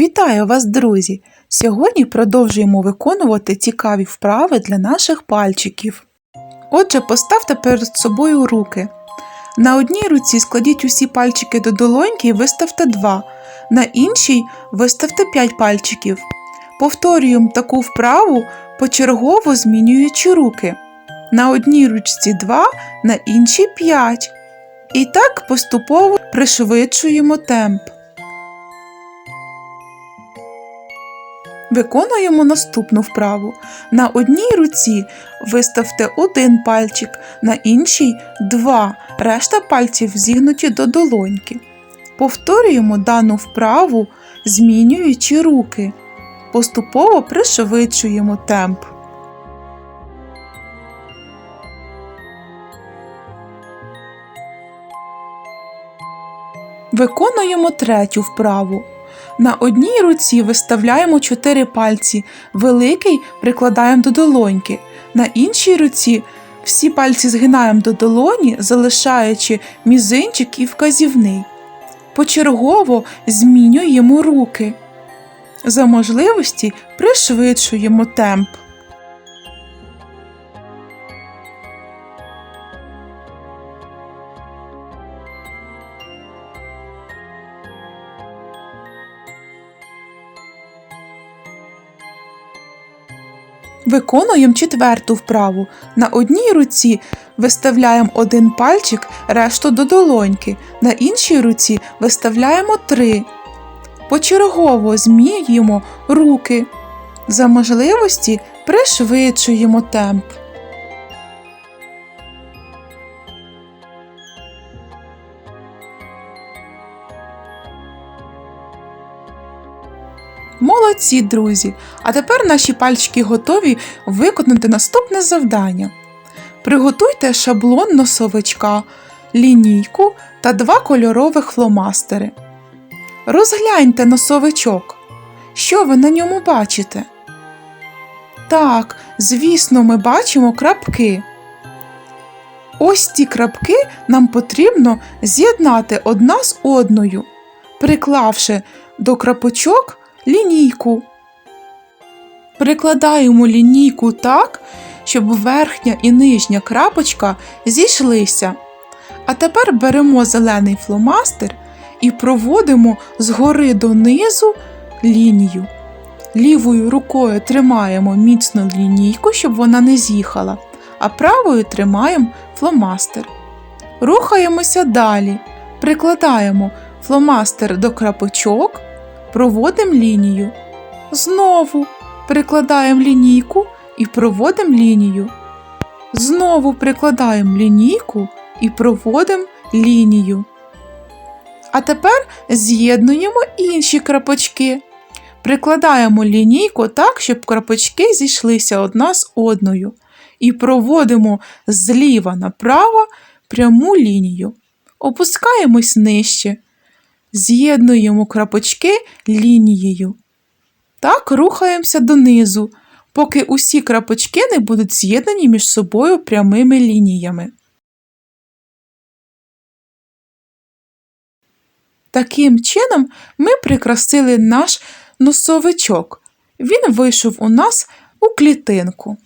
Вітаю вас, друзі! Сьогодні продовжуємо виконувати цікаві вправи для наших пальчиків. Отже, поставте перед собою руки. На одній руці складіть усі пальчики до долоньки і виставте 2, на іншій виставте 5 пальчиків. Повторюємо таку вправу, почергово змінюючи руки. На одній ручці 2, на іншій 5. І так поступово пришвидшуємо темп. Виконуємо наступну вправу. На одній руці виставте один пальчик, на іншій два, решта пальців зігнуті до долоньки. Повторюємо дану вправу, змінюючи руки. Поступово пришвидшуємо темп. Виконуємо третю вправу. На одній руці виставляємо чотири пальці, великий прикладаємо до долоньки. На іншій руці всі пальці згинаємо до долоні, залишаючи мізинчик і вказівний. Почергово змінюємо руки. За можливості пришвидшуємо темп. Виконуємо четверту вправу. На одній руці виставляємо один пальчик, решту до долоньки. На іншій руці виставляємо три. Почергово зміємо руки. За можливості пришвидшуємо темп. Молодці, друзі! А тепер наші пальчики готові виконати наступне завдання. Приготуйте шаблон носовичка, лінійку та два кольорових фломастери. Розгляньте носовичок. Що ви на ньому бачите? Так, звісно, ми бачимо крапки. Ось ці крапки нам потрібно з'єднати одна з одною, приклавши до крапочок лінійку. Прикладаємо лінійку так, щоб верхня і нижня крапочка зійшлися. А тепер беремо зелений фломастер і проводимо згори донизу лінію. Лівою рукою тримаємо міцно лінійку, щоб вона не з'їхала, а правою тримаємо фломастер. Рухаємося далі. Прикладаємо фломастер до крапочок, проводимо лінію. Знову прикладаємо лінійку і проводимо лінію. Знову прикладаємо лінійку і проводимо лінію. А тепер з'єднуємо інші крапочки. Прикладаємо лінійку так, щоб крапочки зійшлися одна з одною. І проводимо зліва направо пряму лінію. Опускаємось нижче. З'єднуємо крапочки лінією. Так рухаємося донизу, поки усі крапочки не будуть з'єднані між собою прямими лініями. Таким чином ми прикрасили наш носовичок. Він вийшов у нас у клітинку.